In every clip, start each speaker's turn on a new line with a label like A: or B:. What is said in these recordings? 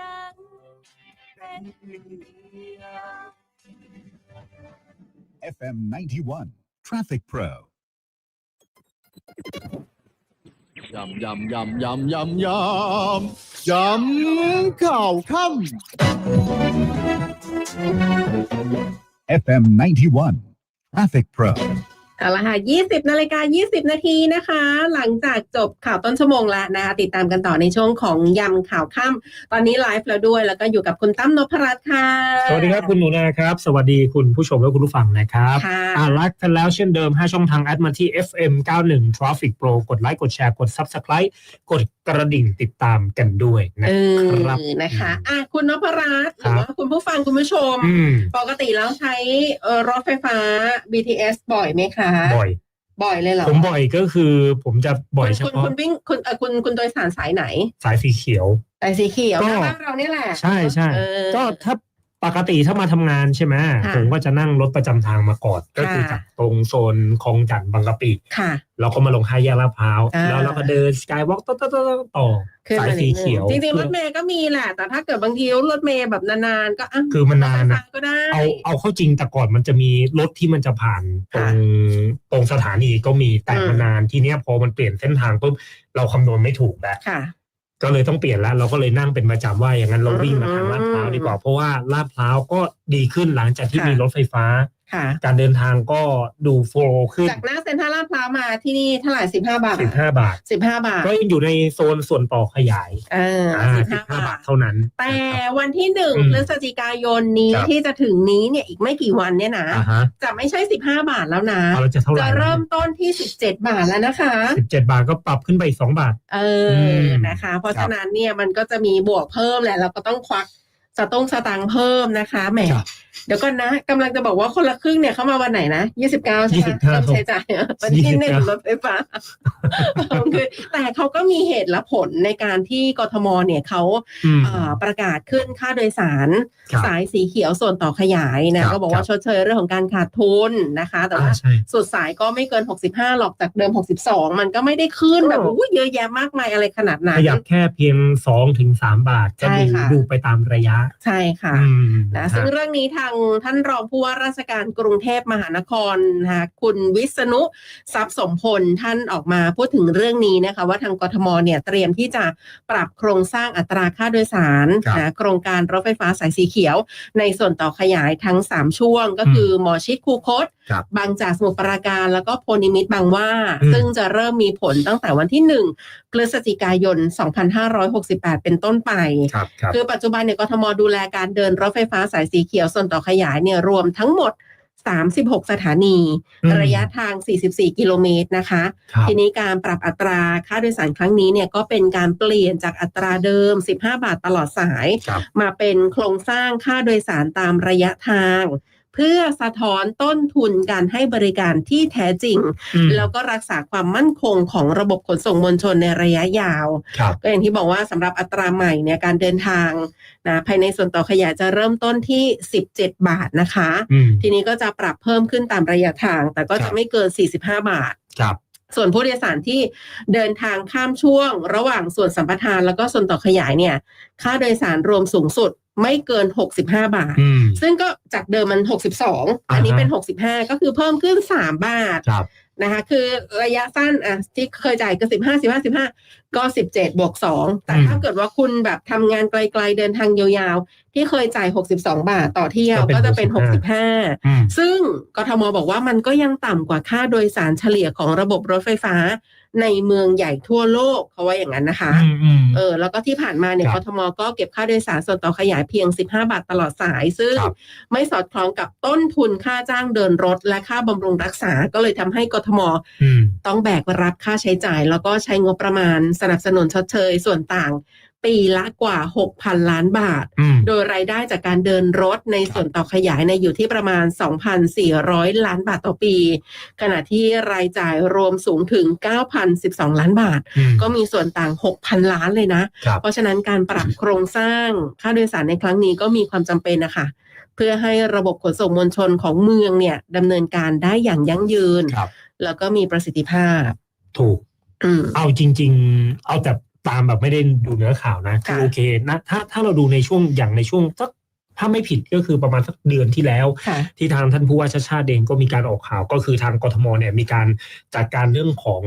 A: ยังเป็นเพียง
B: FM 91 Traffic Pro
C: ยำยำยำยำยำยำยำข่าวค่
B: FM 91 Traffic Pro
D: เอาละค่ะ 20นาฬิกา20 นาทีนะคะ หลังจากจบข่าวต้นชั่วโมงแล้วนะคะ ติดตามกันต่อในช่วงของยำข่าวค่ำตอนนี้ไลฟ์แล้วด้วย แล้วก็อยู่กับคุณตั้มนพรัตน์ค่ะ
E: สวัสดีครับคุณหนูนาครับ สวัสดีคุณผู้ชมและคุณผู้ฟังนะครับ
D: ค่ะ
E: อ่าไลฟ์กันแล้วเช่นเดิม 5 ช่องทางแอดมาที่ FM 91 Traffic Pro กดไลค์กดแชร์กด Subscribe กดกระดิ่งติดตามกันด้วยนะ
D: เอ
E: ครั
D: อบนะคะอะคุณนพรัตน์ห
E: ครั
D: รือบว่าคุณผู้ฟังคุณผู้ชม
E: อืม
D: ปกติแล้วใช้เอ่อรถไฟฟ้า BTS บ่อยไหมคะ
E: บ่อย
D: บ่อยเลยเหรอ
E: ผมบ่อยก็คือ ผมจะบ่อยเฉ
D: คุณ
E: พาะ
D: คุณวิ่งคุณเอ่อคุณคุณโดยสารสายไหน
E: สายสีเขียว
D: สายสีเขียว
E: ก็
D: นะบ้านเราเนี่ยแหละ
E: ใช่ใช่
D: เออ
E: ก็ถ้า ปกติถ้ามาทำงานใช่ไหม
D: ค่ะ
E: ผมก็จะนั่งรถประจำทางมาก่อนก็คือ
D: ค่ะ
E: จากตรงโซนคลองจันทร์บางกะปิ
D: ค่ะ
E: เราก็มาลงห้าแยกลาดพร้าว
D: อ่า
E: แล้วเราก็เดินสกายวอล์กต่อต่อต่อต่อต่อ
D: ขึ้น
E: สาย
D: มา
E: สี
D: นิดนึ
E: เขียว
D: จริงๆร
E: เพื่
D: ถ
E: อ
D: เมย์ก็มีแหละ แต่ถ้าเกิดบางทีรถเมย์แบบนานๆก็อะ
E: คือมันนานนะ
D: รถไฟฟ้ก็ได้
E: เอาเอาเข้าจริงแต่ก่อนมันจะมีรถที่มันจะผ่านตรงตรงสถานีก็มีแต่
D: อืม
E: มานานทีเนี้ยพอมันเปลี่ยนเส้นทางปุ๊บเราคำนวณไม่ถูกแล้ว
D: ค่ะ
E: ก็เลยต้องเปลี่ยนแล้ว เราก็เลยนั่งเป็นประจำว่าอย่างนั้นเราวิ่งมาทางลาดพร้าวดีกว่าเพราะว่าลาดพร้าวก็ดีขึ้นหลังจากที่
D: ค่ะ
E: มีรถไฟฟ้า
D: ค่ะ
E: การเดินทางก็ดูโฟล์ขึ้น
D: จากหน้าเซ็นทรัลลาดพร้าวมาที่นี่เท่าไหร่สิบห้าบาท
E: 15บาท
D: สิบห้าบาท
E: ก็ยังอยู่ในโซนส่วนต่อขยาย
D: เออ
E: อ่า
D: สิบห้า
E: 15
D: บา
E: บา
D: ท
E: ทเท่านั้น
D: แต่
E: นะครับ
D: วันที่หนึ่ง
E: อืม
D: พฤศจิกายนนี้
E: ครับ
D: ที่จะถึงนี้เนี่ยอีกไม่กี่วันเนี่ยนะ
E: อ่าฮะ
D: จะไม่ใช่สิบห้าบาทแล้วนะ
E: เอาแล้วจะเท่าไหร่
D: จะเริ่มต้นที่สิบเจ็ดบาทแล้วนะคะ
E: สิบเจ็ดบาทก็ปรับขึ้นไปอีกสองบาท
D: เอ
E: อื
D: อ
E: ม
D: นะคะ เพราะ
E: ครับ
D: ฉะนั้นเนี่ยมันก็จะมีบวกเพิ่มแหละเราก็ต้องควัก สตุ้งสตังค์เพิ่มนะคะแหม
E: ครับ
D: เดี๋ยวก่อนนะกำลังจะบอกว่าคนละครึ่งเนี่ยเข้ามาวันไหนนะยี่สิบเก้าใช่ไหม
E: 29
D: เริ่มใช้จ่ายวันที่หนึ่ง
E: 29
D: รถไฟฟ้าคือแต่เขาก็มีเหตุและผลในการที่กทมเนี่ยเขา
E: อืม
D: เอ่อประกาศขึ้นค่าโดยสาร
E: ครับ
D: สายสีเขียวส่วนต่อขยายนะครับก็บอกว่า
E: ครับ
D: ชดเชยเรื่องของการขาดทุนนะคะ แต่ว่า
E: อ่าใช่
D: สุดสายก็ไม่เกิน 65 หรอกจากเดิม 62 มันก็ไม่ได้ขึ้นแบบ
E: โอ้
D: อู้เยอะแยะมากมายอะไรขนาดนั้
E: ข
D: น
E: ยับแค่เพียงสองถึงสามบาทก็
D: ใช่
E: ดู
D: ค่ะ
E: ดูไปตามระยะ
D: ใช่ค่ะ
E: อืม
D: นะซึ่งเรื่องนี้ทางท่านรองผู้ว่าราชการกรุงเทพมหานครนะคะคุณวิษณุทรัพย์สมพลท่านออกมาพูดถึงเรื่องนี้นะคะ ว่าทางกทมเนี่ยเตรียมที่จะปรับโครงสร้างอัตราค่าโดยสาร
E: ครับ
D: นะโครงการรถไฟฟ้าสายสีเขียว ในส่วนต่อขยายทั้ง 3 ช่วงก็คือหมอชิดคูคต
E: ครั บ
D: บางจากสมุทรปราการแล้วก็โพนิมิตรบางหว่า
E: อืม
D: ซึ่งจะเริ่มมีผลตั้งแต่วันที่ 1พฤศจิกายน 2568 เป็นต้นไป
E: ครับครับ
D: คือปัจจุบันเนี่ยกทมดูแลการเดินรถไฟฟ้าสายสีเขียวส่วนต่อขยายเนี่ยรวมทั้งหมด36 สถานี
E: อืม
D: ระยะทาง 44 กิโลเมตรนะคะ
E: ครับ
D: ทีนี้การปรับอัตราค่าโดยสารครั้งนี้เนี่ยก็เป็นการเปลี่ยนจากอัตราเดิม 15 บาทตลอดสาย
E: ครับ
D: มาเป็นโครงสร้างค่าโดยสารตามระยะทาง เพื่อสะท้อนต้นทุนการให้บริการที่แท้จริง
E: อืม
D: แล้วก็รักษาความมั่นคงของระบบขนส่งมวลชนในระยะยาว
E: ครับ
D: ก็อย่างที่บอกว่าสำหรับอัตราใหม่เนี่ยการเดินทางนะภายในส่วนต่อขยายจะเริ่มต้นที่ 17 บาทนะคะ
E: อืม
D: ทีนี้ก็จะปรับเพิ่มขึ้นตามระยะทาง แต่ก็
E: ครั
D: จะ
E: บ
D: ไม่เกิน 45 บาท
E: ครับ
D: ส่วนผู้โดยสารที่เดินทางข้ามช่วง ระหว่างส่วนสัมปทานแล้วก็ส่วนต่อขยายเนี่ย ค่าโดยสารรวมสูงสุด ไม่เกิน 65 บาท
E: อืม
D: ซึ่งก็จากเดิมมัน 62 อันนี้
E: อ่าฮะ
D: เป็น 65 ก็คือเพิ่มขึ้น 3 บาท
E: ครับ
D: นะคะคือระยะสั้นอะที่เคยจ่ายก็สิบห้าสิบห้าสิบห้าก็สิบเจ็ดบวกสองแต่
E: อืม
D: ถ้าเกิดว่าคุณแบบทำงานไกลๆเดินทางยาวๆ ที่เคยจ่ายหกสิบสองบาทต่อเที่ยว
E: ก็เป็น
D: ก็จะเป็นหกสิบห้า
E: อืม
D: ซึ่งกทมบอกว่ามันก็ยังต่ำกว่าค่าโดยสารเฉลี่ยของระบบรถไฟฟ้า ในเมืองใหญ่ทั่วโลกเขาว่าอย่างนั้นนะคะ
E: อืมอืม
D: เออ แล้วก็ที่ผ่านมาเนี่ย
E: ค
D: ก
E: รับ
D: ทมก็เก็บค่าโดยสารส่วนต่อขยายเพียง 15 บาทตลอดสาย ซึ่ง
E: ครับ
D: ไม่สอดคล้องกับต้นทุนค่าจ้างเดินรถ และค่าบำรุงรักษา ก็เลยทำให้กทม
E: อืม
D: ต้องแบกรับค่าใช้จ่าย แล้วก็ใช้งบประมาณสนับสนุนชดเชยส่วนต่าง ปีละกว่า 6,000 ล้านบาท
E: อืม
D: โดยรายได้จากการเดินรถในส่วนต่อขยายในยอยู่ที่ประมาณ 2,400 ล้านบาทต่อปี ขณะที่รายจ่ายรวมสูงถึง 9,012 ล้านบาท
E: อืม
D: ก็มีส่วนต่าง 6,000 ล้านเลยนะ
E: ครับ
D: เพราะฉะนั้นการปรับโครงสร้างค่าโดยสารในครั้งนี้ก็มีความจำเป็นนะคะ เพื่อให้ระบบขนส่งมวลชนของเมืองเนี่ยดำเนินการได้อย่างยั่งยืน
E: ครับ
D: แล้วก็มีประสิทธิภาพ
E: ถูก
D: อืม
E: เอาจริง ๆ เอาแต่ ตามแบบไม่ได้ดูเนื้อข่าวนะคือ
D: ค่ะ
E: โอเคนะถ้าถ้าเราดูในช่วงอย่างในช่วงสัก ถ้าไม่ผิดก็คือประมาณสักเดือนที่แล้ว
D: ค่ะ
E: ที่ทางท่านผู้ว่าชาติชาติเองก็มีการออกข่าวก็คือทางกทมเนี่ยมีการจัดการเรื่องของ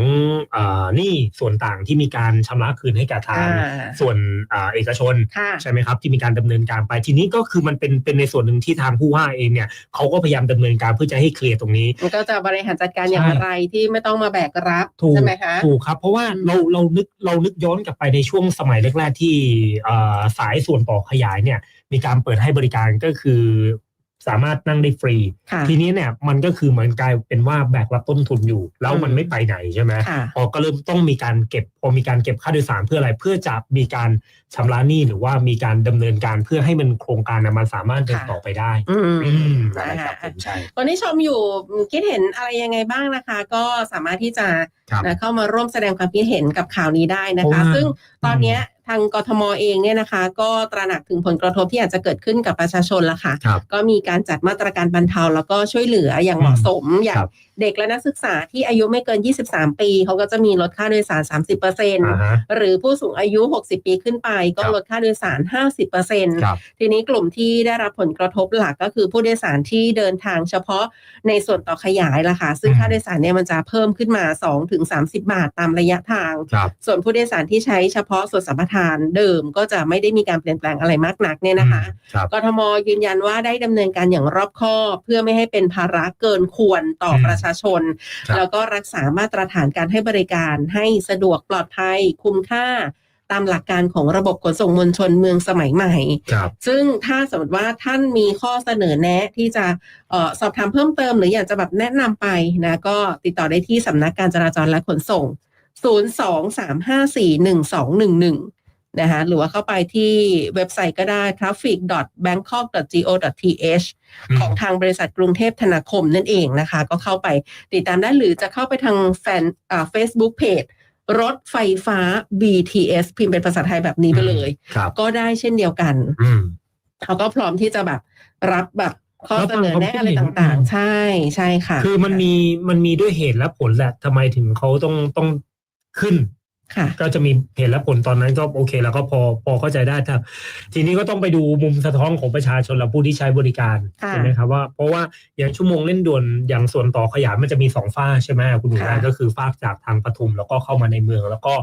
E: เอ่อหนี้ส่วนต่างที่มีการชำระคืนให้กับทาง
D: อ่า
E: ส่วนอ่าเอกชน
D: ค่ะ
E: ใช่ไหมครับที่มีการดำเนินการไปทีนี้ก็คือมันเป็นเป็นในส่วนหนึ่งที่ทางผู้ว่าเองเนี่ยเขาก็พยายามดำเนินการเพื่อจะให้เคลียร์ตรงนี้
D: มันก็จะบริหารจัดการอย่าง
E: ใช่
D: ไรที่ไม่ต้องมาแบกรับ
E: ถูก
D: ใช่ไหมคะ
E: ถูกครับ เพราะว่า
D: อืม
E: เราเรานึกเรานึกย้อนกลับไปในช่วงสมัยแรกๆที่เอ่อสายส่วนต่อขยายเนี่ยมีการเปิดให้บริการก็คือ สามารถนั่งได้ฟรี
D: ค่ะ
E: ทีนี้เนี่ยมันก็คือเหมือนกลายเป็นว่าแบกรับต้นทุนอยู่ แล้วมัน
D: อืม
E: ไม่ไปไหนใช่ไหม
D: ค่ะ
E: พอก็เริ่มต้องมีการเก็บ พอมีการเก็บค่าโดยสารเพื่ออะไรเพื่อจะมีการชำระหนี้หรือว่ามีการดำเนินการเพื่อให้มันโครงการน่ะมันสามารถเดิน
D: ค่ะ
E: ต่อไปได้
D: อืม
E: อืมอะไรครับผมใช่
D: คนที่ชมอยู่คิดเห็นอะไรยังไงบ้างนะคะ ก็สามารถที่จะ
C: ครับ
D: นะเข้ามาร่วมแสดงความคิดเห็นกับข่าวนี้ได้นะ
E: เพราะ
D: คะ
E: ว่า
D: ซึ่งตอนเนี้ย ทางกทมเองเนี่ยนะคะ ก็ตระหนักถึงผลกระทบที่อาจจะเกิดขึ้นกับประชาชนละค่ะ
C: ครับ
D: ก็มีการจัดมาตรการบรรเทาแล้วก็ช่วยเหลืออย่างเหมาะสมอย่า
E: ค
D: ง
E: รับ
D: เด็กและนักศึกษาที่อายุไม่เกิน 23 ปี เขาก็จะมีลดค่าโดยสาร 30%
E: อ่าฮะ
D: หรือผู้สูงอายุ 60 ปีขึ้นไป ก็
C: ครับ
D: ลดค่าโดยสาร 50%
C: ครับ
D: ทีนี้กลุ่มที่ได้รับผลกระทบหลักก็คือผู้โดยสารที่เดินทางเฉพาะในส่วนต่อขยายล่ะค่ะ ซึ่ง
E: อืม
D: ค่าโดยสารเนี่ยมันจะเพิ่มขึ้นมา 2-30 บาทตามระยะทาง
C: ครับ
D: ส่วนผู้โดยสารที่ใช้เฉพาะส่วนสัมปทานเดิมก็จะไม่ได้มีการเปลี่ยนแปลงอะไรมากนักเนี่ยนะคะ
C: ครับ
D: กทมยืนยันว่าได้ดำเนินการอย่างรอบคอบ เพื่อไม่ให้เป็นภาระเกินควรต่ออ
E: ม
D: ประชาชน
C: ครับ
D: แล้วก็รักษามาตรฐานการให้บริการให้สะดวกปลอดภัยคุ้มค่าตามหลักการของระบบขนส่งมวลชนเมืองสมัยใหม่
C: ครับ
D: ซึ่งถ้าสมมติว่าท่านมีข้อเสนอแนะที่จะเออสอบถามเพิ่มเติม หรืออยากจะแบบแนะนำไปนะก็ติดต่อได้ที่สำนักการจราจรและขนส่ง 023541211 นะคะหรือว่าเข้าไปที่เว็บไซต์ก็ได้ traffic.bangkok.go.th ของทางบริษัทกรุงเทพธนาคมนั่นเองนะคะ ก็เข้าไปติดตามได้หรือจะเข้าไปทางแฟนอ่า Facebook Page รถไฟฟ้า BTS พิมพ์เป็นภาษาไทยแบบนี้ไปเลย
C: ครับ
D: ก็ได้เช่นเดียวกัน
E: อืม
D: เขาก็พร้อมที่จะแบบรับแบบข้อ
E: รับ
D: เส
E: ฟัง
D: นอแนะ
E: ความคิด
D: อะไร
E: เห็น
D: ต่าง
E: อืม
D: ๆใช่ใช่ค่ะ
E: คือมันมีมันมีด้วยเหตุและผลแหละทำไมถึงเขาต้องต้องขึ้น
D: ค่ะ
E: ก็จะมีเหตุและผลตอนนั้นก็โอเค แล้วก็พอพอเข้าใจได้แต่ทีนี้ก็ต้องไปดูมุมสะท้อนของประชาชนและผู้ที่ใช้บริการ
D: ค่ะ
E: ใช่ไหมครับว่าเพราะว่าอย่างชั่วโมงเล่นด่วนอย่างส่วนต่อขยายมันจะมีสองฝ้ากใช่ไหมคุณหนู
D: ค่ะ
E: นาก็คือฝ้ากจากทางปทุมแล้วก็เข้ามาในเมือง แล้วก็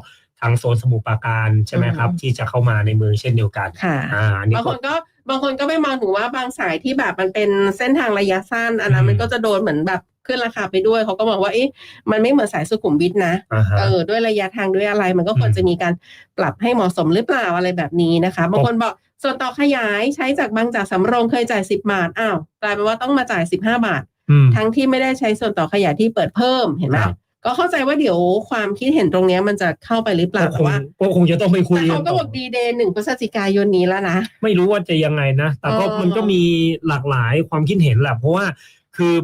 E: ทางโซนสมุทรปราการใช่ไหมครับ
D: อืม
E: ที่จะเข้ามาในเมืองเช่นเดียวกัน
D: ค่ะ
E: อ่าอันนี้
D: บาง
E: ก็
D: คนก็บางคนก็ไม่มองถึงว่าบางสายที่แบบมันเป็นเส้นทางระยะสั้นอันนั้น
E: อืม
D: มันก็จะโดนเหมือนแบบขึ้นราคาไปด้วยเขาก็มองว่าเอ๊ะมันไม่เหมือนสายสุขุมวิทนะ
E: อ่าฮะ
D: เออด้วยระยะทางด้วยอะไร มันก็ควร
E: อืม
D: จะมีการปรับให้เหมาะสมหรือเปล่าอะไรแบบนี้นะคะบางคนบอกส่วนต่อขยายใช้จากบางจากสำโรงเคยจ่ายสิบบาทอ้าวกลายเป็นว่าต้องมาจ่ายสิบห้าบาท
E: อืม
D: ทั้งที่ไม่ได้ใช้ส่วนต่อขยายที่เปิดเพิ่มเห็นไหม
C: ครับ
D: ก็เข้าใจว่าเดี๋ยวความคิดเห็นตรงเนี้ยมันจะเข้าไปหรือเปล่า
E: ก็ค
D: แต่
E: ง
D: ว่า
E: ก็คงจะต้องไปคุย
D: แต่
E: กั
D: เขา
E: น
D: ก็
E: ต่
D: บ
E: อ
D: อกดีเดย์หนึ่งพฤศจิกายนนี้แล้วนะ
E: ไม่รู้ว่าจะยังไงนะ แต่ก็
D: เออ
E: มันก็มีหลากหลายความคิดเห็นแหละ เพราะว่าคือ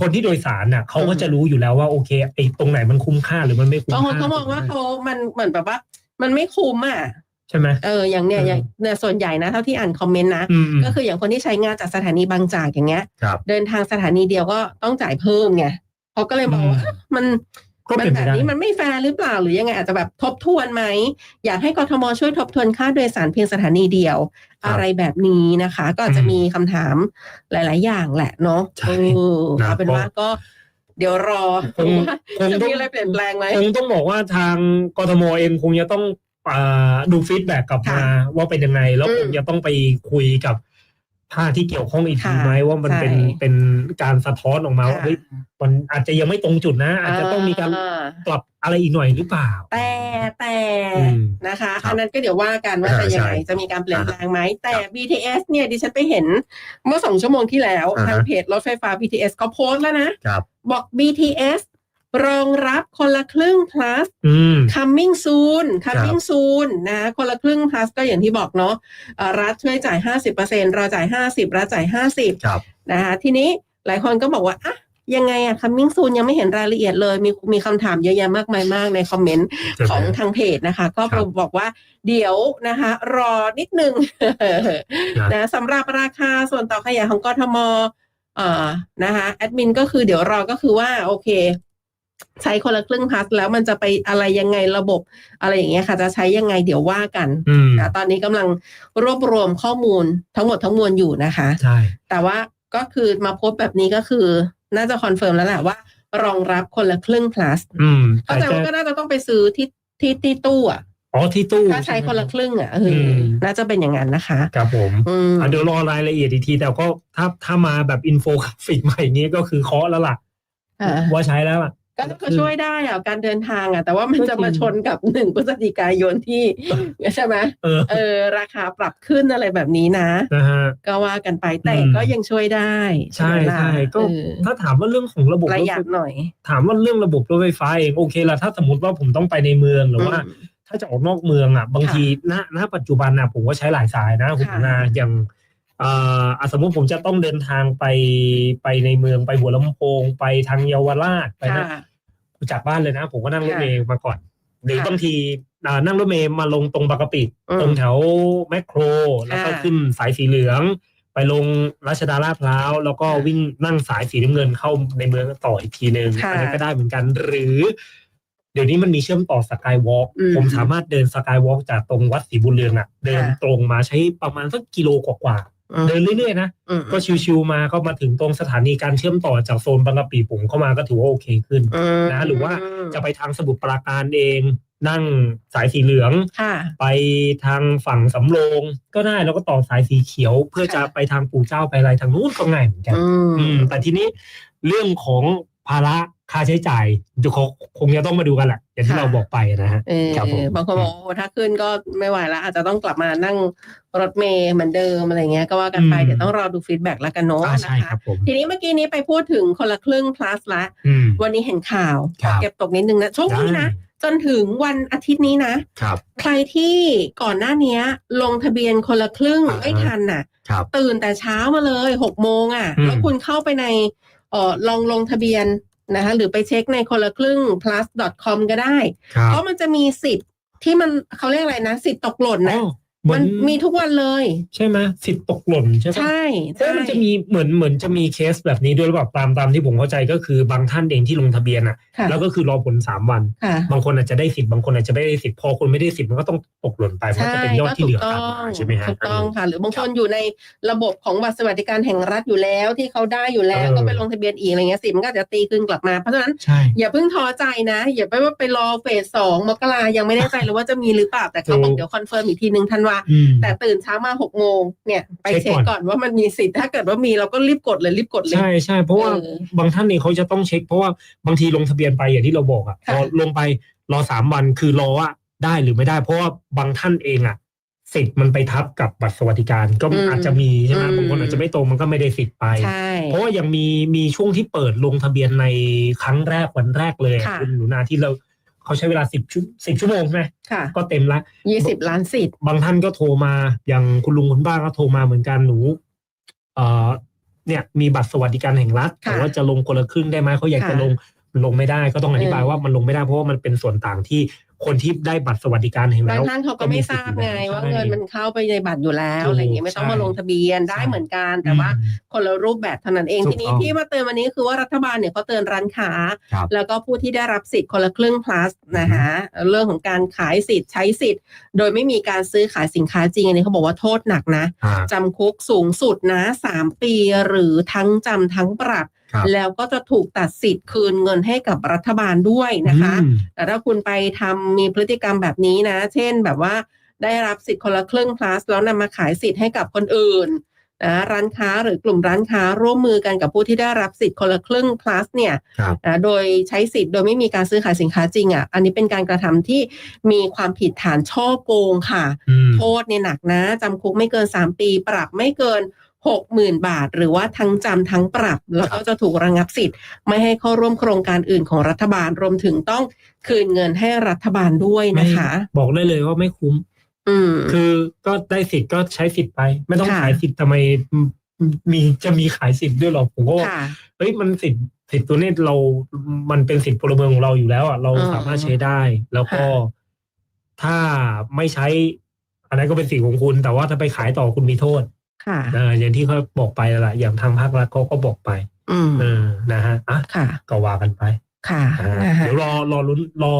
E: คนที่โดยสารน่ะเขาก็จะรู้อยู่แล้วว่าโอเคไอ้ตรงไหนมันคุ้มค่าหรือมันไม่คุ้ม
D: บางคน
E: ค่า
D: เขามองว่าเขามันเหมือนแบบว่า มันไม่คุ้มอะ
E: ใช่ไหม
D: เอออย่างเนี้ย
E: เออ
D: อ
E: อ
D: ย่างเนี่ยส่วนใหญ่นะเท่าที่อ่านคอมเมนต์นะ
E: อืม
D: ก็คืออย่างคนที่ใช้งานจากสถานีบางจากอย่างเงี้ย
C: ครับ
D: เดินทางสถานีเดียวก็ต้องจ่ายเพิ่มไงเขาก็เลยบอกว่า
E: อืม
D: เอ๊ะมัน
E: ก็
D: มัน
E: เป็น
D: แบ
E: ไป
D: บ
E: ได้
D: นี้มันไม่แฟร์หรือเปล่าหรือยังไงอาจจะแบบทบทวนไหม อยากให้กทมช่วยทบทวนค่าโดยสารเพียงสถานีเดียว
C: ครับ
D: อะไรแบบนี้นะคะ ก็อาจจะ
E: อืม
D: มีคำถามหลาย ๆ อย่างแหละเนาะ
E: ใช่
D: เออ
E: นะ
D: เอาเป็น
E: ก็
D: ว่าก็เดี๋ยวรอ
E: คง
D: ว่า
E: คง
D: จะ
E: ต้อง
D: มีอะไรเปลี่ยนแปลงไหม
E: คงต้องบอกว่าทางกทมเองคงจะต้องอ่าดูฟีดแบ็กกลับมา
D: ค่ะ
E: ว่าเป็นยังไง แล้ว
D: อืม
E: คงจะต้องไปคุยกับ ภาคที่เกี่ยวข้องอีกที
D: ค่ะ
E: ไหมว่ามันเป็น
D: ใช่
E: เป็นการสะท้อนออกมาว่า
D: ค่ะ
E: เฮ้ยมันอาจจะยังไม่ตรงจุดนะ อาจจะต้องมีการ
D: อ่า
E: ปรับอะไรอีกหน่อยหรือเปล่า
D: แต่แต่
E: อืม
D: นะคะ
C: ครับ
D: อันนั้นก็เดี๋ยวว่ากันว่า
C: อ่า
D: จะยังไง
C: ใช่
D: จะมีการเปลี่ยนแปลงไหมแต่
C: ครับ
D: BTS เนี่ยดิฉันไปเห็นเมื่อสองชั่วโมงที่แล้ว
C: อ่าฮะ
D: ทางเพจรถไฟฟ้า BTS เขาโพสต์แล้วนะ
C: ครับ
D: บอก BTS รองรับคนละครึ่ง plus
E: อืม
D: coming soon coming soon นะคนละครึ่ง plus ก็อย่างที่บอกเนาะเอ่อรัฐช่วยจ่าย 50%เราจ่าย 50 รัฐจ่าย 50
C: ครับ
D: นะคะทีนี้หลายคนก็บอกว่าอะยังไงอะ coming soon ยังไม่เห็นรายละเอียดเลย มีมีคำถามเยอะแยะมากมายมากในคอมเมนต์
E: ใช่ไหม
D: ของทางเพจนะคะ ก็
C: ครับ
D: บอกว่าเดี๋ยวนะคะ รอนิดนึงนะสำหรับราคาส่วนต่อขยายของกทมเอ่อนะคะแอดมินก็คือเดี๋ยวรอก็คือว่า โอเค ใช้คนละครึ่งพลัสแล้วมันจะไปอะไรยังไงระบบอะไรอย่างเงี้ยค่ะ จะใช้ยังไงเดี๋ยวว่ากัน
E: อืม
D: อะตอนนี้กำลังรวบรวมข้อมูลทั้งหมดทั้งมวลอยู่นะคะ
E: ใช่
D: แต่ว่าก็คือมาพบแบบนี้ก็คือ น่าจะคอนเฟิร์มแล้วแหละว่ารองรับคนละครึ่ง plus
E: อืม
D: เข้าใจว่าก็น่าจะต้องไปซื้อที่ที่ที่ตู้อะ
E: อ๋อที่ตู้
D: ถ้าใช้คนละครึ่งอะเอออ
E: ม
D: น่าจะเป็นอย่างนั้นนะคะ
E: ครับผม
D: อืม
E: อะเดี๋ยวรอรายละเอียดอีกที แต่ก็ถ้าถ้ามาแบบอินโฟกราฟิกใหม่นี้ก็คือเคาะแล้วล่ะ
D: อ่า
E: ว่าใช้แล้วล่ะ
D: ก็ก็ช่วยได้อะการเดินทางอะ แต่ว่ามัน
E: ก็จริ
D: จะ
E: ง
D: มาชนกับหนึ่งพฤศจิกายนที่ใช่ไหม
E: เออ
D: เออราคาปรับขึ้นอะไรแบบนี้นะ
E: นะฮะ
D: ก็ว่ากันไปแต่
E: อืม
D: ก็ยังช่วยได้
E: ใช่
D: ไหมล่ะ
E: ใช่ก็
D: เออ
E: ถ้าถามว่าเรื่องของระบบ
D: ประ
E: รถ
D: หยั
E: ไฟ
D: ดหน่อย
E: ถามว่าเรื่องระบบรถไฟฟ้าเองโอเคละถ้าสมมติว่าผมต้องไปในเมืองหรือว่า
D: อืม
E: ถ้าจะออกนอกเมืองอะ บาง
D: ค่ะ
E: ทีณณปัจจุบันนะผมก็ใช้หลายสายนะคุณ
D: ค่ะ
E: นาอย่างเอ่ออะ สมมติผมจะต้องเดินทางไปไปในเมืองไปหัวลำโพง ไปทางเยาวราชไปนะ
D: ค่ะ
E: จากบ้านเลยนะ ผมก็นั่งรถ
D: ค่ะ
E: เมล์มาก่อนหรือ
D: ค่ะ
E: บางทีอ่านั่งรถเมล์มาลงตรงบางกะปิ
D: อืม
E: ตรงแถวแมคโคร แล้วก็
D: ค่ะ
E: ขึ้นสายสีเหลือง ไปลงรัชดาลาดพร้าว แล้วก็
D: ค่ะ
E: วิ่งนั่งสายสีน้ำเงินเข้าในเมืองต่ออีกทีหนึ่ง
D: ค่ะ
E: อันนั้นก็ได้เหมือนกัน หรือ เดี๋ยวนี้มันมีเชื่อมต่อสกายวอล์ก
D: อืม
E: ผมสามารถเดินสกายวอล์กจากตรงวัดศรีบุญเรืองอะเดิน
D: ค่ะ
E: ตรงมาใช้ประมาณสักกิโลกว่าๆ
D: อืม
E: เดินเรื่อยๆนะ
D: อืม
E: ก็ชิวๆมาก็มาถึงตรงสถานีการเชื่อมต่อจากโซนบางกะปิผมเข้ามาก็ถือว่าโอเคขึ้น
D: อืม
E: นะหรือว่าจะไปทางสมุทรปราการเองนั่งสายสีเหลือง
D: ค่ะ
E: ไปทางฝั่งสำโรงก็ได้แล้วก็ต่อสายสีเขียว เพื่อจะ
D: ค่ะ
E: ไปทางปู่เจ้าไปอะไรทางนู้นก็ง่ายเหมือนกัน
D: อื
E: อื
D: ม
E: มแต่ทีนี้เรื่องของภาระ ค่าใช้จ่ายเดี๋ยวเขาคงจะต้องมาดูกันแหละอย่างที่
D: ค่ะ
E: เราบอกไปนะฮะ
D: เออ
E: ครับผม
D: บางคนบอกโอ้ถ้าขึ้นก็ไม่ไหวแล้ว อาจจะต้องกลับมานั่งรถเมย์เหมือนเดิมอะไรเงี้ยก็ว่ากันไป
E: อืม
D: เดี๋ยวต้องรอดูฟีดแบ็กแล้วกันเนาะ
E: อ่า
D: นะ
E: ใช่ค
D: คะ
E: รับผม
D: ทีนี้เมื่อกี้นี้ไปพูดถึงคนละครึ่ง plus ละ
E: อืม
D: วันนี้เห็นข่าว
E: ครับ
D: เก็บตกนิดนึงนะโชคดีนะจนถึงวันอาทิตย์นี้นะ
C: ครับ
D: ใครที่ก่อนหน้าเนี้ยลงทะเบียนคนละครึ่ง
C: อ่าฮะ
D: ไม่ทันน่ะ
C: ครับ
D: ตื่นแต่เช้ามาเลยหกโมงอะ
E: อืม
D: แล้วคุณเข้าไปในเอ่อลองลงทะเบียน นะคะหรือไปเช็คในคนละครึ่ง plus com ก็ได้
C: ครั
D: เพ
C: บ
D: ราะมันจะมีสิทธิ์ที่มันเขาเรียกอะไรนะ สิทธิ์ตกหล่น
E: อ๋
D: นะ
E: อเห มื
D: มั
E: อน
D: นมีทุกวันเลย
E: ใช่ไหมสิทธิ์ตกหล่นใช่ปะ
D: ใช่
E: เพราะ
D: ใช่
E: มันจะมีเหมือนเหมือนจะมีเคสแบบนี้ด้วยหรือเปล่าตามตามที่ผมเข้าใจก็คือบางท่านเองที่ลงทะเบียนอะ
D: ค่ะ
E: แล้วก็คือรอผลสามวัน
D: ค่ะ
E: บางคนอาจจะได้สิทธิ์บางคนอาจจะไม่ได้สิทธิ์พอคนไม่ได้สิทธิ์มันก็ต้องตกหล่นไปเพราะ
D: ใช่
E: จะเป็นยอด
D: ก็
E: ที่
D: ถู
E: เหลื
D: ก
E: อ
D: ต้
E: ตาม
D: อง
E: มาใช่ไหมฮะ
D: ถูกต้องค่ะ หรือบางคนอยู่ในระบบของบัตรสวัสดิการแห่งรัฐอยู่แล้วที่เขาได้อยู่แล้ว
E: เออ
D: ก็ไปลงทะเบียนอีกอะไรเงี้ยสิทธิ์มันก็จะตีคืนกลับมาเพราะฉะนั้น
E: ใช่
D: อย่าเพิ่งท้อใจนะ อย่าไปว่าไปรอเฟสสองมกรายังไม่แน่ใจเลยว่าจะมีหรือเปล่าแต่เขาบอก
E: ถูก
D: เดี๋ยวคอนเฟิร์มอีกทีนึงทันว่า
E: อืม
D: แต่ตื่นเช้ามาหกโมงเนี่ยไป
E: เช็
D: เช็
E: ค
D: ค
E: ก่อน
D: ก่อนว่ามันมีสิทธิ์ถ้าเกิดว่ามีเราก็รีบกดเลยรีบกดเลย
E: ใช่ใช่เพราะว่า
D: เออ
E: บางท่านเนี่ยเขาจะต้องเช็ค เพราะว่าบางทีลงทะเบียนไปอย่างที่เราบอกอะพ
D: ค่ะ
E: อลงไปรอสามวันคือรอว่าได้หรือไม่ได้ เพราะว่าบางท่านเองอะสิทธิ์มันไปทับกับบัตรสวัสดิการก็
D: อืม
E: อาจจะมีใช่ไหม
D: อืม
E: บางคนอาจจะไม่ตรงมันก็ไม่ได้สิทธิ์ไป
D: ใช่
E: เพราะว่ายังมีมีช่วงที่เปิดลงทะเบียนในครั้งแรกวันแรกเลย
D: ค่ะ
E: คุณหนูนาที่เรา เขาใช้เวลาสิบชั่วสิบชั่วโมงใช่ไหม
D: ค่ะ
E: ก็เต็มละ
D: ยี่สิบล้านสิทธิ์
E: บางท่านก็โทรมาอย่างคุณลุงคุณป้าก็โทรมาเหมือนกันหนูเอ่อเนี่ยมีบัตรสวัสดิการแห่งรัฐ
D: ค่ะ
E: แต่ว่าจะลงคนละครึ่งได้ไหมเขาอยาก
D: ค่ะ
E: จะลงลงไม่ได้ก็ต้องอธิบาย
D: เออ
E: ว่ามันลงไม่ได้เพราะว่ามันเป็นส่วนต่างที่ คนที่ได้บัตรสวัสดิการแห่ง
D: บาง
E: แล้ว
D: ท่านเขาก็ไม่ทราบไงว่าเงินมันเข้าไปในบัตรอยู่แล้ว
E: ถูก
D: อะไรอย่างเงี้ยไม่ต้องมา
E: ใช่
D: ลงทะเบียนได้
E: ใช่
D: เหมือนกันแต่ว่า
E: อืม
D: คนละรูปแบบเท่านั้นเอง
E: ถูก
D: ทีนี้
E: ต้อง
D: ที่มาเตือนวันนี้คือว่ารัฐบาลเนี่ยเขาเตือนร้านค้า
C: ครับ
D: แล้วก็ผู้ที่ได้รับสิทธิ์คนละครึ่ง plus นะคะเรื่องของการขายสิทธิ์ใช้สิทธิ์ โดยไม่มีการซื้อขายสินค้าจริงอันนี้เขาบอกว่าโทษหนักนะ
E: อ่า
D: จำคุกสูงสุดนะสามปีหรือทั้งจำทั้งปรับ
C: ครับ
D: แล้วก็จะถูกตัดสิทธิ์คืนเงินให้กับรัฐบาลด้วยนะคะ
E: อืม
D: แต่ถ้าคุณไปทำมีพฤติกรรมแบบนี้นะ เช่นแบบว่าได้รับสิทธิ์คนละครึ่ง plus แล้วนำมาขายสิทธิ์ให้กับคนอื่นนะร้านค้าหรือกลุ่มร้านค้าร่วมมือกันกับผู้ที่ได้รับสิทธิ์คนละครึ่ง plus เนี่ย
C: ครับ
D: นะโดยใช้สิทธิ์โดยไม่มีการซื้อขายสินค้าจริงอะ อันนี้เป็นการกระทำที่มีความผิดฐานช่อโกงค่ะ
E: อืม
D: โทษเนี่ยหนักนะจำคุกไม่เกิน 3 ปี ปรับไม่เกิน 60,000 บาท หรือว่าทั้งจำทั้งปรับ แล้วก็จะถูกระงับสิทธิ์ ไม่ให้เข้าร่วมโครงการอื่นของรัฐบาลรวมถึงต้องคืนเงินให้รัฐบาลด้วยนะคะ
E: ไม่บอกได้เลยว่าไม่คุ้ม
D: อืม
E: คือก็ได้สิทธิ์ก็ใช้สิทธิ์ไป ไม่ต้อง
D: ค่ะ
E: ขายสิทธิ์ทำไมมีจะมีขายสิทธิ์ด้วยหรอผมก็ว่า
D: ค่ะ
E: เฮ้ยมันสิทธิ์สิทธิ์ตัวนี้เรา มันเป็นสิทธิ์พลเมืองของเราอยู่แล้วอะเรา
D: อืม
E: สามารถใช้ได้ แล้วก็
D: ค่ะ
E: ถ้าไม่ใช้อันนั้นก็เป็นสิทธิ์ของคุณ แต่ว่าถ้าไปขายต่อคุณมีโทษ
D: ค่ะ
E: เอออย่างที่เขาบอกไปแหละอย่างทางภาครัฐเขาก็บอกไป
D: อืม
E: เออนะฮะอะ
D: ค่ะ
E: ก็ว่ากันไป
D: ค่ะ
E: อ่า
D: นะฮะ
E: เดี๋ยวรอรอลุ้นรอ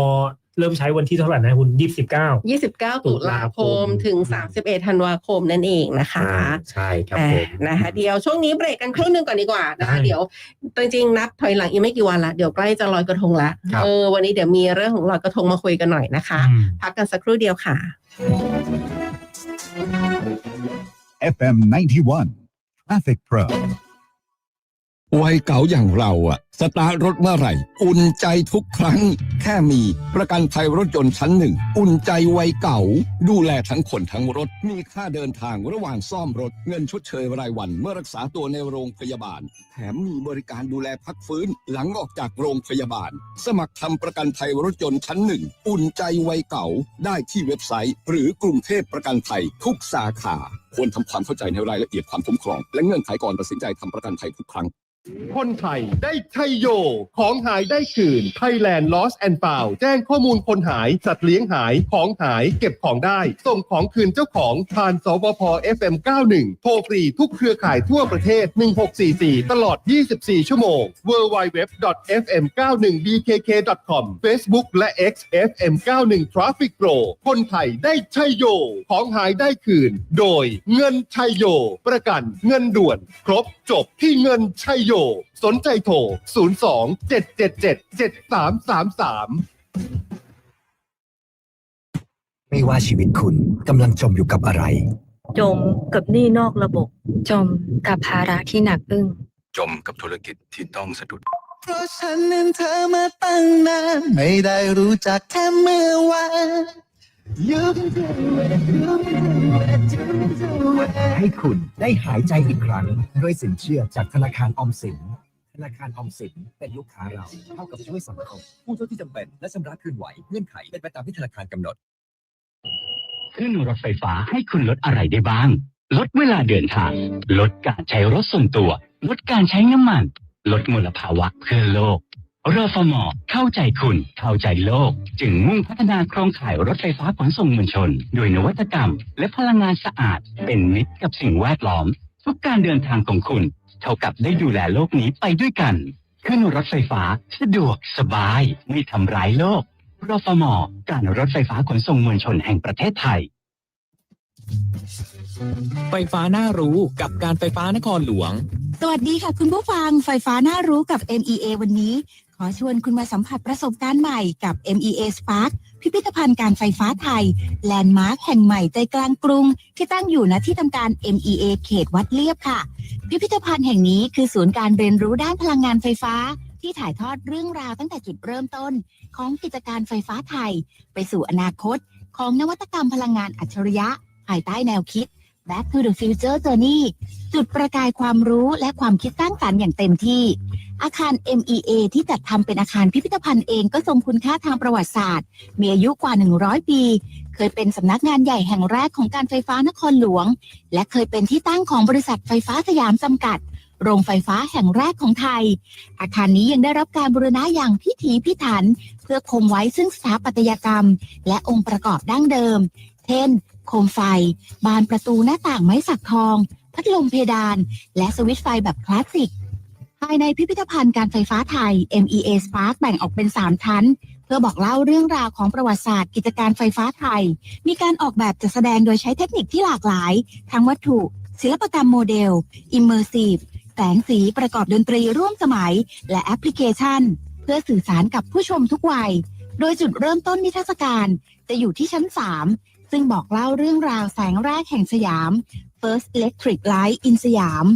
E: เริ่มใช้วันที่เท่าไหร่นะคุณยี่สิบเก้า
D: 29 ตุลาคมถึง31 ธันวาคมนั่นเองนะคะ
E: ใช่ครับ
D: อ่า
E: ผม
D: นะคะเดี๋ยวช่วงนี้เบรกกันครู่หนึ่งก่อนดีกว่านะคะ
E: ได้
D: เดี๋ยวจริงๆนับถอยหลังอีกไม่กี่วันละเดี๋ยวใกล้จะลอยกระทงละ
E: ครับ
D: เออวันนี้เดี๋ยวมีเรื่องของลอยกระทงมาคุยกันหน่อยนะคะ
E: อืม
D: พักกันสักครู่เดียวค่ะ
B: FM 91 Traffic Pro
F: วัยเก่าอย่างเราอะสตาร์ทรถเมื่อไหร่ อุ่นใจทุกครั้ง แค่มีประกันภัยรถยนต์ชั้นหนึ่ง อุ่นใจวัยเก่า ดูแลทั้งคนทั้งรถ มีค่าเดินทางระหว่างซ่อมรถ เงินชดเชยรายวันเมื่อรักษาตัวในโรงพยาบาล แถมมีบริการดูแลพักฟื้นหลังออกจากโรงพยาบาล สมัครทำประกันภัยรถยนต์ชั้นหนึ่ง อุ่นใจวัยเก่า ได้ที่เว็บไซต์ หรือกรุงเทพประกันภัยทุกสาขา ควรทำความเข้าใจในรายละเอียดความคุ้มครอง และเงื่อนไขก่อนตัดสินใจทำประกันภัยทุกครั้ง
G: คนไทยได้ชัยโย ของหายได้คืน Thailand Lost and Found แจ้งข้อมูลคนหาย สัตว์เลี้ยงหาย ของหาย เก็บของได้ ส่งของคืนเจ้าของ ผ่านสบพ FM 91 โทรฟรีทุกเครือข่ายทั่วประเทศ 1644 ตลอด 24 ชั่วโมง www.fm91bkk.com Facebook และ X FM 91 Traffic Pro คนไทยได้ชัยโย ของหายได้คืน โดยเงินชัยโย ประกันเงินด่วน ครบจบที่เงินชัยโยสนใจโทร 02 777 7333
H: ไม่ว่าชีวิตคุณกำลังจมอยู่กับอะไร
I: จมกับหนี้นอกระบบ จมกับภาระที่หนักอึ้ง
J: จมกับธุรกิจที่ต้องสะดุด
H: เพราะฉันนั้นเธอมาตั้งนาน ไม่ได้รู้จักแค่เมื่อวาน ให้คุณได้หายใจอีกครั้ง ด้วยสินเชื่อจากธนาคารออมสิน ธนาคารออมสินเป็นลูกค้าเรา เท่ากับช่วยสังคมผู้เท่าที่จำเป็นและชำระคืนไหวเงื่อนไขเป็นไปตามที่ธนาคารกำหนด
K: ขึ้นรถไฟฟ้าให้คุณลดอะไรได้บ้าง ลดเวลาเดินทาง ลดการใช้รถส่วนตัว ลดการใช้น้ำมัน ลดมลภาวะเพื่อโลก รฟมเข้าใจคุณ เข้าใจโลก จึงมุ่งพัฒนาโครงข่ายรถไฟฟ้าขนส่งมวลชน โดยนวัตกรรม และพลังงานสะอาด เป็นมิตรกับสิ่งแวดล้อม ทุกการเดินทางของคุณ เท่ากับได้ดูแลโลกนี้ไปด้วยกัน ขึ้นรถไฟฟ้า สะดวกสบาย ไม่ทำร้ายโลกรฟมการรถไฟฟ้าขนส่งมวลชนแห่งประเทศไทย
L: ไฟฟ้าน่ารู้กับการไฟฟ้านครหลวง
M: สวัสดีค่ะคุณผู้ฟังไฟฟ้าน่ารู้กับ MEA วันนี้ ขอชวนคุณมาสัมผัสประสบการณ์ใหม่กับ MEA Spark พิพิธภัณฑ์การไฟฟ้าไทย แลนด์มาร์คแห่งใหม่ใจกลางกรุง ที่ตั้งอยู่ณที่ทำการ MEA เขตวัดเลียบค่ะ พิพิธภัณฑ์แห่งนี้คือศูนย์การเรียนรู้ด้านพลังงานไฟฟ้า ที่ถ่ายทอดเรื่องราวตั้งแต่จุดเริ่มต้น ของกิจการไฟฟ้าไทย ไปสู่อนาคต ของนวัตกรรมพลังงานอัจฉริยะ ภายใต้แนวคิด Back to the Future Journey จุดประกายความรู้และความคิดสร้างสรรค์อย่างเต็มที่ อาคาร MEA ที่จัดทำเป็นอาคารพิพิธภัณฑ์เองก็ทรงคุณค่าทางประวัติศาสตร์ มีอายุกว่า 100 ปี เคยเป็นสำนักงานใหญ่แห่งแรกของการไฟฟ้านครหลวง และเคยเป็นที่ตั้งของบริษัทไฟฟ้าสยามจำกัด โรงไฟฟ้าแห่งแรกของไทย อาคารนี้ยังได้รับการบูรณะอย่างพิถีพิถัน เพื่อคงไว้ซึ่งสถาปัตยกรรม และองค์ประกอบดั้งเดิม เช่น โคมไฟ บานประตูหน้าต่างไม้สักทอง พัดลมเพดาน และสวิตช์ไฟแบบคลาสสิก ภายในพิพิธภัณฑ์การไฟฟ้าไทย MEA Spark แบ่งออกเป็น 3 ชั้น เพื่อบอกเล่าเรื่องราวของประวัติศาสตร์กิจการไฟฟ้าไทย มีการออกแบบจัดแสดงโดยใช้เทคนิคที่หลากหลาย ทั้งวัตถุ ศิลปกรรมโมเดล Immersive แสงสีประกอบดนตรีร่วมสมัย และแอปพลิเคชัน เพื่อสื่อสารกับผู้ชมทุกวัย โดยจุดเริ่มต้นนิทรรศการจะอยู่ที่ชั้น 3 ซึ่งบอกเล่าเรื่องราวแสงแรกแห่งสยาม First Electric Light in สยาม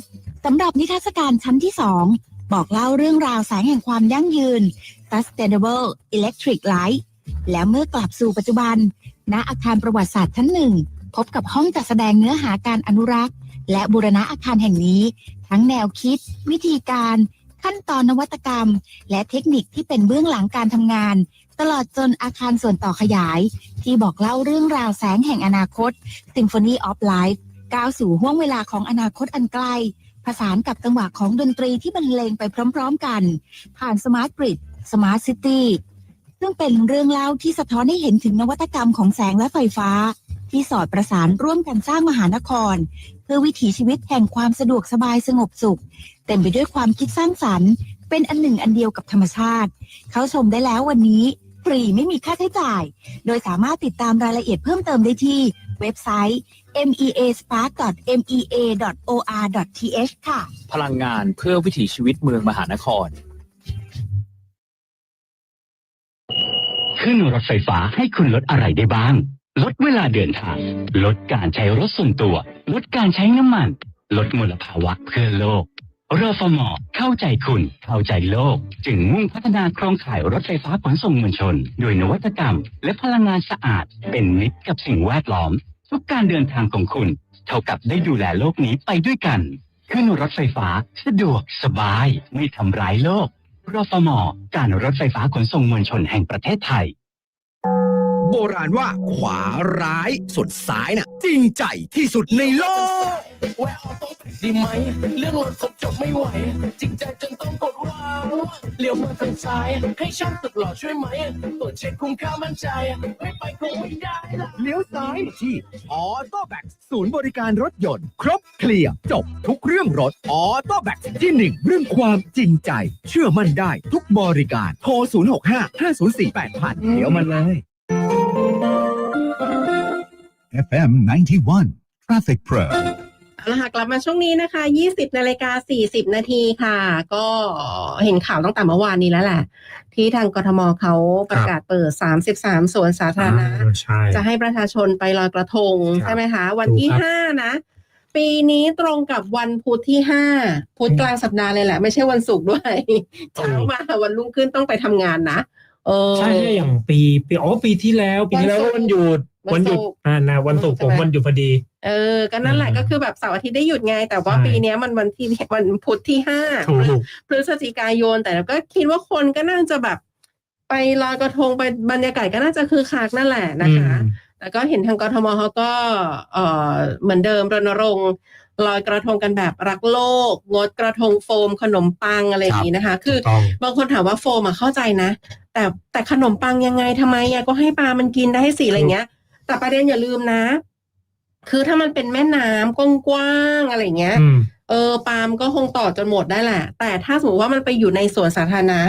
M: สำหรับนิทรรศการชั้นที่ 2 บอกเล่าเรื่องราวแสงแห่งความยั่งยืน Sustainable Electric Light และเมื่อกลับสู่ปัจจุบัน ณอาคารประวัติศาสตร์ชั้นหนึ่งพบกับห้องจัดแสดงเนื้อหาการอนุรักษ์ และบูรณะอาคารแห่งนี้ ทั้งแนวคิด วิธีการ ขั้นตอนนวัตกรรม และเทคนิคที่เป็นเบื้องหลังการทำงาน ตลอดจนอาคารส่วนต่อขยาย ที่บอกเล่าเรื่องราวแสงแห่งอนาคต Symphony of Life ก้าวสู่ห้วงเวลาของอนาคตอันไกลผสานกับจังหวะของดนตรีที่บรรเลงไปพร้อมๆกัน ผ่าน Smart Grid Smart City ซึ่งเป็นเรื่องเล่าที่สะท้อนให้เห็นถึงนวัตกรรมของแสงและไฟฟ้า ที่สอดประสานร่วมกันสร้างมหานคร เพื่อวิถีชีวิตแห่งความสะดวกสบายสงบสุข เต็มไปด้วยความคิดสร้างสรรค์ เป็นอันหนึ่งอันเดียวกับธรรมชาติ เขาชมได้แล้ววันนี้ ฟรีไม่มีค่าใช้จ่าย โดยสามารถติดตามรายละเอียดเพิ่มเติมได้ที่เว็บไซต์ measpark.mea.or.th ค่ะ
L: พลังงานเพื่อวิถีชีวิตเมืองมหานคร
K: ขึ้นรถไฟฟ้าให้คุณลดอะไรได้บ้าง ลดเวลาเดินทาง ลดการใช้รถส่วนตัว ลดการใช้น้ำมัน ลดมลภาวะเพื่อโลก รฟมเข้าใจคุณ เข้าใจโลก จึงมุ่งพัฒนาโครงข่ายรถไฟฟ้าขนส่งมวลชน โดยนวัตกรรม และพลังงานสะอาด เป็นมิตรกับสิ่งแวดล้อม ทุกการเดินทางของคุณ เท่ากับได้ดูแลโลกนี้ไปด้วยกันขึ้นรถไฟฟ้าสะดวกสบาย ไม่ทำร้ายโลกรฟมการรถไฟฟ้าขนส่งมวลชนแห่งประเทศไทย
L: โบราณว่าขวาร้ายส่วนซ้ายน่ะ จริงใจที่สุดในโลก
N: แวะเอาต้องดีไหมเรื่องรถผมจ บไม่ไหว จริงใจจนต้องกดว้าวเลี้ยวมาทางซ้าย ให้ช่างตึกหล่อช่วยไหมตรวจเช็คคุ้มค่ามั่นใจ ไม่ไปคงไม่ได้ละ
L: เลี้ยวซ้ายที่ออโต้แบ็กศูนย์บริการรถยนต์ ครบเคลียร์จบทุกเรื่องรถออโต้แบ็กที่หนึ่งเรื่องความจริงใจ เชื่อมั่นได้ทุกบริการโทร065 504 8000เดี๋ยวมาเลย
B: FM 91 Traffic Pro
D: เอาละค่ะกลับมาช่วงนี้นะคะ 20นาฬิกา40 นาทีค่ะ ก็เห็นข่าวตั้งแต่เมื่อวานนี้แล้วแหละ ที่ทางกทมเขาประกาศเปิด 33 สวนสาธารณะ
E: อ่าใช่
D: จะให้ประชาชนไปลอยกระทง
E: ครับ
D: ใช่ไหมคะ วันที่
E: ถูกครับ
D: ห้านะ ปีนี้ตรงกับวันพุธที่ห้าพุธกลางสัปดาห์เลยแหละ ไม่ใช่วันศุกร์ด้วย เช้ามาวันรุ่งขึ้นต้องไปทำงานนะ เออ
E: ใช่ใช่อย่างปีปีอ๋อปีที่แล้วปีที่แล้วก็วันหยุด
D: วั
E: วันน
D: ศุ
E: ห
D: กร์
E: ยุดอ่านะวันศุกร์
D: ใช่
E: ผม
D: ไหม
E: วันหยุดพอดี
D: เออ ก็นั่นแหละ
E: อืม
D: ก็คือแบบเสาร์อาทิตย์ได้หยุดไง แต่ว่า
E: ใช่
D: ปีเนี้ยมันวันที่วันพุธที่ห้า
E: ถูก
D: พฤศจิกายน แต่ก็คิดว่าคนก็น่าจะแบบ ไปลอยกระทงไปบรรยากาศก็น่าจะคือคักนั่นแหละนะคะ
E: อืม
D: แต่ก็เห็นทางกทมเขาก็เอ่อเหมือนเดิมรณรงค์ ลอยกระทงกันแบบรักโลก งดกระทงโฟม ขนมปังอะไรอย่างนี้นะคะ คือ
E: ต้อง
D: บางคนถามว่าโฟมอะเข้าใจนะ แต่แต่ขนมปังยังไงทำไมอะก็ให้ปลามันกินได้ให้สีอะไรเงี้ย แต่ประเด็นอย่าลืมนะ คือถ้ามันเป็นแม่น้ำกว้างๆอะไรเงี้ย
E: อืม
D: เออปาล์มก็คงต่อจนหมดได้แหละ แต่ถ้าสมมติว่ามันไปอยู่ในสวนสาธารณะ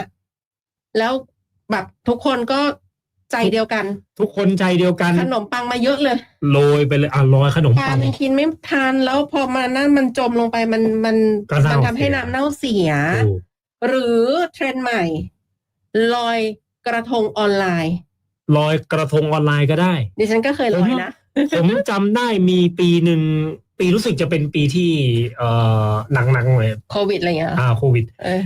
D: แล้วแบบทุกคนก็ ใจเดียวกัน
E: ทุกคนใจเดียวกัน
D: ขนมปังมาเยอะเลย
E: โรยไปเลยอะโรยขนม
D: ปลา
E: ปัง
D: มันกินไม่ทานแล้วพอมานั่นมันจมลงไปมันมัน
E: ก็เน่า
D: มันทำให้
E: เสีย
D: น้ำเน่าเสีย
E: ถูก
D: หรือเทรนด์ใหม่ ลอยกระทงออนไลน์
E: ลอยกระทงออนไลน์ก็ได้
D: ดิฉันก็เคยลอยนะ
E: ผมจำได้มีปีหนึ่งปีรู้สึกจะเป็นปีที่เอ่อหนักๆเลย
D: โควิดอะไรเงี้ย
E: อ่าโควิด
D: เออ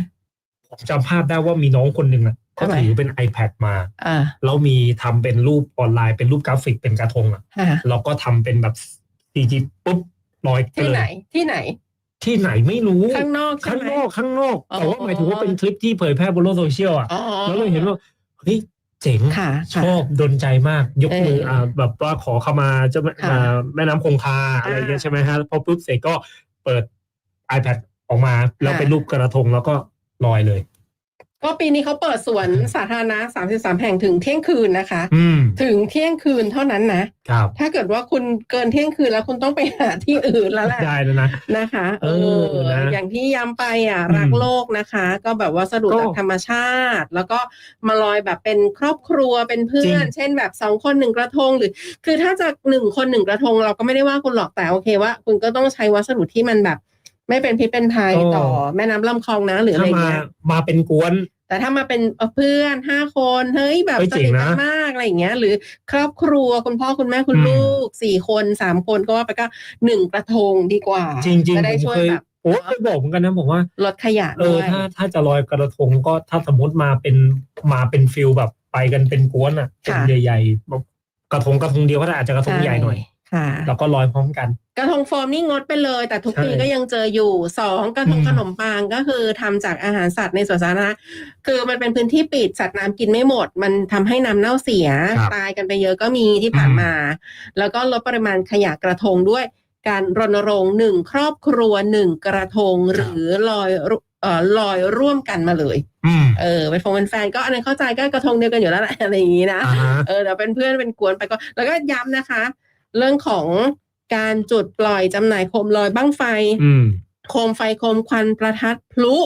E: ผมจำภาพได้ว่ามีน้องคนหนึ่งอะ เขา
D: ทำไม
E: ถือเป็น iPad มา
D: อ่า
E: แล้วมีทำเป็นรูปออนไลน์เป็นรูปกราฟิกเป็นกระทงอะ
D: ฮะ
E: แล้วก็ทำเป็นแบบซีจีปุ๊บลอยไป
D: ที่
E: เล
D: ไหน
E: ย
D: ที่ไหน
E: ที่ไหนไม่รู้
D: ข้างนอกใช่
E: ข้าง
D: ไหม
E: นอกข้างนอก
D: อ๋อ
E: แต่ว่าหมายถึงว่าเป็นคลิปที่เผยแพร่บนโลกโซเชียลอะ
D: อ๋อ
E: แล้วเราเห็นว่าเฮ้ยเจ๋ง
D: ค่ะ
E: ช
D: ค่ะ
E: อบดนใจมาก ยกมือ
D: เอออ่
E: อ่าแบบว่าขอเข้ามาเจ้าแม่
D: ค่ะ
E: อ่าแม่น้ำคงคาอะไรเงี้ย
D: อ่า
E: ใช่ไหมฮะพอปุ๊บเสร็จก็เปิด iPad ออกมาแล้วเป็นรูปกระทงแล้วก็ลอยเลย
D: ก็ปีนี้เขาเปิดสวนสาธารณะ 33 แห่งถึงเที่ยงคืนนะคะ
E: อืม
D: ถึงเที่ยงคืนเท่านั้นนะ
E: ครับ
D: ถ้าเกิดว่าคุณเกินเที่ยงคืนแล้วคุณต้องไปหาที่อื่นแล้วแหละ
E: ได้แล้วนะ
D: นะคะ
E: เออนะ
D: อย่างที่ย้ำไปอะ
E: อืม
D: รักโลกนะคะ ก็แบบว่าสะดุด
E: ก็
D: จากธรรมชาติ แล้วก็มาลอยแบบเป็นครอบครัวเป็นเพื่อน
E: จริง
D: เช่นแบบสองคนหนึ่งกระทงหรือ คือถ้าจะหนึ่งคนหนึ่งกระทงเราก็ไม่ได้ว่าคุณหรอกแต่โอเคว่า คุณก็ต้องใช้วัสดุที่มันแบบ ไม่เป็นพิษเป็นภัยต่อแม่น้ำลำคลองนะ หรืออะไร
E: ถ้ามา
D: เงี้ย
E: มาเป็นกวน
D: แต่ถ้ามาเป็นเพื่อนห้าคนเฮ้ยแบบ
E: เฮ้ย
D: ส
E: เจ๋ง
D: นิท
E: นะ
D: กันมากอะไรอย่างเงี้ย หรือครอบครัวคุณพ่อคุณแม่คุณ
E: อืม
D: ลูกสี่คนสามคนก็ว่าไปก็หนึ่งกระทงดีกว่า
E: จริงจริง
D: จะ
E: ๆ
D: ได้
E: ผม
D: ช่วย
E: เคย
D: แบบ
E: โอ้เคยบอกเหมือนกันนะผมว่า
D: ลดขยะ
E: เอ
D: ด้
E: อ
D: วย
E: ถ้าถ้าจะลอยกระทงก็ถ้าสมมติมาเป็นมาเป็นฟิลแบบไปกันเป็นกวนอะเป็น
D: ค่ะ
E: ใหญ่ๆแบบกระทงกระทงเดียวก็ได้อาจจะกระทงใหญ่หน่อย
D: ค่ะ
E: แล้วก็ลอยพร้อมกัน
D: กระทงโฟมนี่งดไปเลย แต่ทุก
E: ใช่
D: ปีก็ยังเจออยู่สองกระทง
E: อืม
D: ขนมปังก็คือทำจากอาหารสัตว์ในสวนสาธารณะคือมันเป็นพื้นที่ปิดสัตว์น้ำกินไม่หมด มันทำให้น้ำเน่าเสีย
E: ครับ
D: ตายกันไปเยอะก็มีที่ผ่านมา แล้วก็ลดปริมาณขยะกระทงด้วยการรณรงค์หนึ่งครอบครัวหนึ่งกระทงหรือลอยรุเอ่อลอยร่วมกันมาเลย
E: อืม
D: เออเป็นฟงเป็นแฟนก็อันนั้นเข้าใจก็กระทงเดียวกันอยู่แล้วแหละอะไรอย่างนี้นะ
E: อ่าฮะ
D: เออเดี๋ยวเป็นเพื่อนเป็นกวนไปก็ แล้วก็ย้ำนะคะ เรื่องของการจุดปล่อยจำหน่ายโคมลอยบ้างไฟ
E: อืม
D: โคมไฟโคมควันประทัดพลุ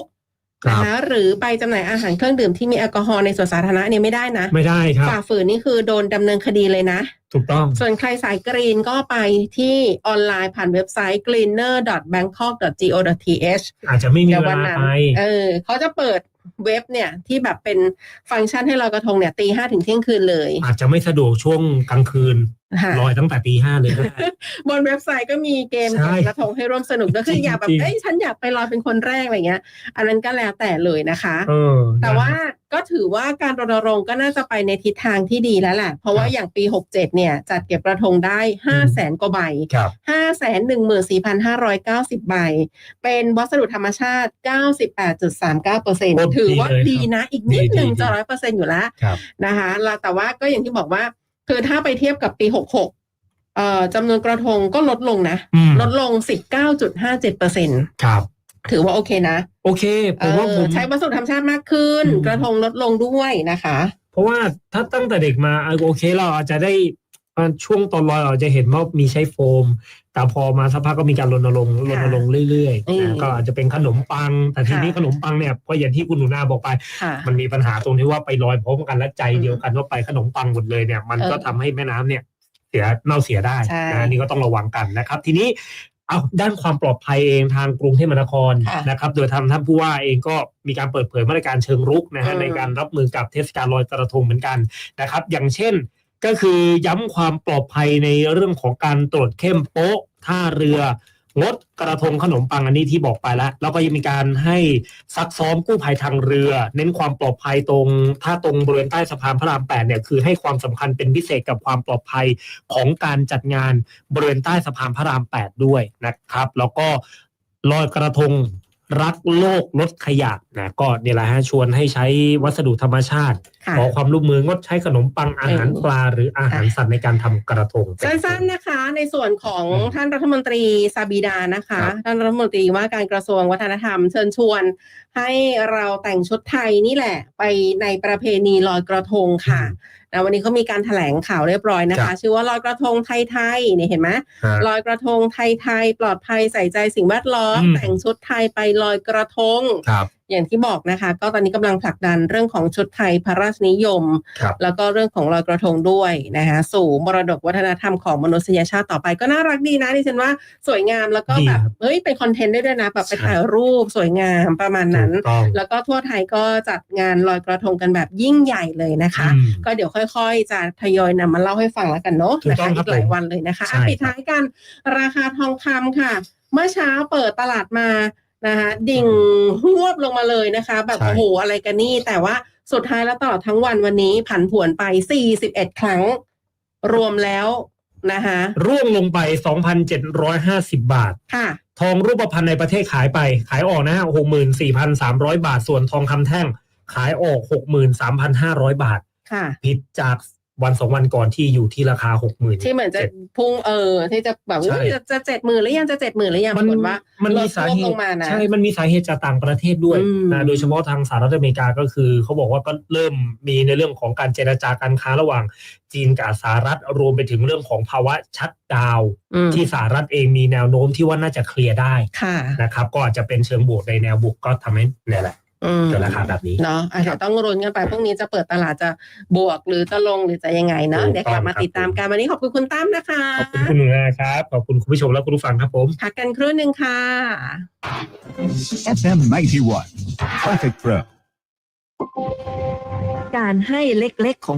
E: ครับ
D: นะคะหรือไปจำหน่ายอาหารเครื่องดื่มที่มีแอลกอฮอล์ในสวนสาธารณะเนี่ยไม่ได้นะ
E: ไม่ได้ครับ
D: ฝ่าฝืนนี่คือโดนดำเนินคดีเลยนะ
E: ถูกต้อง
D: ส่วนใครสายกรีนก็ไปที่ออนไลน์ผ่านเว็บไซต์ greener.bangkok.go.th
E: อาจจะไม่มี
D: เดี๋ยว
E: เว
D: วัน
E: ลา
D: นั้น
E: ไป
D: เออเขาจะเปิด เว็บเนี่ยที่แบบเป็นฟังก์ชันให้ลอยกระทงเนี่ยตีห้าถึงเที่ยงคืนเลย
E: อาจจะไม่สะดวกช่วงกลางคืน
D: ค่ะ
E: ลอยตั้งแต่ตีห้าเลยก็ได้
D: บนเว็บไซต์ก็มีเกม
E: ใช่
D: เก็บกระทงให้ร่วมสนุกด้วยคืออยากแบบ
E: จริงๆ
D: เอ้ยฉันอยากไปลอยเป็นคนแรกอะไรเงี้ย อันนั้นก็แล้วแต่เลยนะคะ
E: เออ
D: แต่ว่า ก็ถือว่าการรณรงค์ก็น่าจะไปในทิศทางที่ดีแล้วแหละเพราะว่าอย่างปี 67 เนี่ย จัดเก็บกระทงได้ 5 0 0แสนกว่าใบ
E: ครับ
D: 5 1 4 5 9 0 ใบ เป็นวัสดุธรรมชาติ 98.39%ถือว่าดีนะอีกนิดหนึ่งจะร้อยเปอร์เซ็นต์อยู่แล้ว
E: ครับ
D: นะคะแล้วแต่ว่าก็อย่างที่บอกว่า คือถ้าไปเทียบกับปี 66เอ่อจำนวนกระทงก็ลดลงนะ
E: อืม
D: ลดลง 19.57%
E: ครับ
D: ถือว่าโอเคนะ
E: โอเคผมว่า
D: เออ
E: ผม
D: ใช้วัสดุธรรมชาติมากขึ้น
E: อืม
D: กระทงลดลงด้วยนะคะ
E: เพราะว่าถ้าตั้งแต่เด็กมาเออโอเคเราอาจจะได้อ่าช่วงตอนลอยเราจะเห็นว่ามีใช้โฟม แต่พอมาสักพักก็มีการรณรงค์รณรงค์เรื่อย
D: อื
E: ๆ
D: ม
E: นะก็อาจจะเป็นขนมปัง แต่ทีนี้
D: ค่ะ
E: ขนมปังเนี่ยก็อย่างที่คุณหนูนาบอกไป
D: ค่ะ
E: มันมีปัญหาตรงที่ว่าไปลอยพร้อมกันและใจเดียวกันว่าไปขนมปังหมดเลยเนี่ย มันก็
D: เออ
E: ทำให้แม่น้ำเนี่ยเสียเน่าเสียได้
D: ใช่
E: นะอันนี่ก็ต้องระวังกันนะครับ ทีนี้ เอาด้านความปลอดภัยเองทางกรุงเทพมหานคร
D: ค่ะ
E: นะครับ โดยทางท่านผู้ว่าเองก็มีการเปิดเผยมาตรการเชิงรุกนะฮะ
D: อืม
E: ในการรับมือกับเทศกาลลอยกระทงเหมือนกันนะครับ อย่างเช่นก็คือย้ำความปลอดภัยในเรื่องของการตรวจเข้มโป๊ะท่าเรือ งดกระทงขนมปังอันนี้ที่บอกไปแล้วแล้วก็ยังมีการให้ซักซ้อมกู้ภัยทางเรือ เน้นความปลอดภัยตรง ถ้าตรงบริเวณใต้สะพานพระรามแปดเนี่ยคือให้ความสำคัญเป็นพิเศษกับความปลอดภัยของการจัดงานบริเวณใต้สะพานพระรามแปดด้วยนะครับ แล้วก็ลอยกระทง รักโลกลดขยะนะก็เนี่ยแหละฮะชวนให้ใช้วัสดุธรรมชาติ
D: ค่ะ
E: ขอความร่วมมืองดใช้ขนมปังอาหารปลาหรืออาหารสัตว์ในการทำกระทง
D: สั้นๆนะคะ ในส่วนของ
E: อืม
D: ท่านรัฐมนตรีซาบีดานะคะ
E: ครับ
D: ท่านรัฐมนตรีว่าการกระทรวงวัฒนธรรม เชิญชวน ให้เราแต่งชุดไทยนี่แหละ ไปในประเพณีลอยกระทงค่ะนะวันนี้เขามีการแถลงข่าวเรียบร้อยนะ
E: ครั
D: คะ
E: บ
D: ชื่อว่าลอยกระทงไทยๆเนี่ยเห็นไหม
E: ฮะ
D: ลอยกระทงไทยๆปลอดภัยใส่ใจสิ่งแวดล้อม
E: อืม
D: แต่งชุดไทยไปลอยกระทง
E: ครับ
D: อย่างที่บอกนะคะ ก็ตอนนี้กำลังผลักดันเรื่องของชุดไทยพระราชนิยม
E: ครับ
D: แล้วก็เรื่องของลอยกระทงด้วยนะคะสู่มรดกวัฒนธรรมของมนุษยชาติต่อไปก็น่ารักดีนะดิฉันว่าสวยงามแล้วก็
E: ดี
D: แบบ
E: ครับ
D: เฮ้ยเป็นคอนเทนต์ได้ด้วยนะแบบไป
E: ใช่
D: ถ่ายรูปสวยงามประมาณนั้น
E: ถูกต้อง
D: แล้วก็ทั่วไทยก็จัดงานลอยกระทงกันแบบยิ่งใหญ่เลยนะคะ
E: อืม
D: ก็เดี๋ยวค่อยๆ จะทยอยนำมาเล่าให้ฟังแล้วกันเนาะ
E: ถูก
D: นะ
E: ต้อ
D: คะ
E: งครั
D: อี
E: บ
D: กหลาย
E: ผม
D: วันเลยนะคะ
E: ใช่
D: อะปิด
E: ครับ
D: ท้ายกันราคาทองคำค่ะ เมื่อเช้าเปิดตลาดมา นะคะดิ่งหวบลงมาเลยนะคะ แบบ
E: ใช่
D: โอ้โหอะไรกันนี่ แต่ว่าสุดท้ายแล้วตลอดทั้งวันวันนี้ผันผวนไป 41 ครั้ง รวมแล้วนะคะ
E: ร่วงลงไป 2,750 บาท
D: ค่ะ
E: ทองรูปพรรณในประเทศขายไป ขายออกนะฮะ64,300 บาท ส่วนทองคำแท่งขายออก 63,500 บาท
D: ค่ะ
E: ผิดจาก วันสองวันก่อนที่อยู่ที่ราคา60,000
D: ที่เหมือนจะพุ่งเออ ที่จะแบบ
E: ใช่
D: เฮ้ยจะจะเจ็ดหมื่นหรือยังจะเจ็ดหมื่นหรือยังป
E: มั
D: รากฏว่า
E: มัน
D: ล
E: มี
D: ด
E: สา
D: ลด
E: เห
D: ล
E: ตุ
D: งมานะ
E: ใช่ มันมีสาเหตุจากต่างประเทศด้วย
D: อืม
E: นะโดยเฉพาะทางสหรัฐอเมริกาก็คือ เขาบอกว่าก็เริ่มมีในเรื่องของการเจรจาการค้าระหว่าง จีนกับสหรัฐรวมไปถึงเรื่องของภาวะชัดดาวน์
D: อืม
E: ที่สหรัฐเองมีแนวโน้มที่ว่าน่าจะเคลียร์ได้
D: ค่ะ
E: นะครับก็อาจจะเป็นเชิงบวกในแนวบวกก็ทำให้เนี่ยแหละ
D: อืม
E: เกิดราคาแบบนี้
D: เนาะอาจจะต้องรุนกันไปพรุ่งนี้จะเปิดตลาดจะบวกหรือจะลงหรือจะยังไงเนาะ
E: ถูก
D: เดี๋ยวกลับมา
E: ต้องครับ
D: ติดตามกันวันนี้ขอบคุณคุณตั้มนะคะ
E: ขอบคุณคุณหนูนะครับขอบคุณคุณผู้ชมและคุณผู้ฟังครับผม
D: พักกันครู่หนึ่งค่ะ
B: FM 91 Traffic Pro
O: การให้เล็กๆของ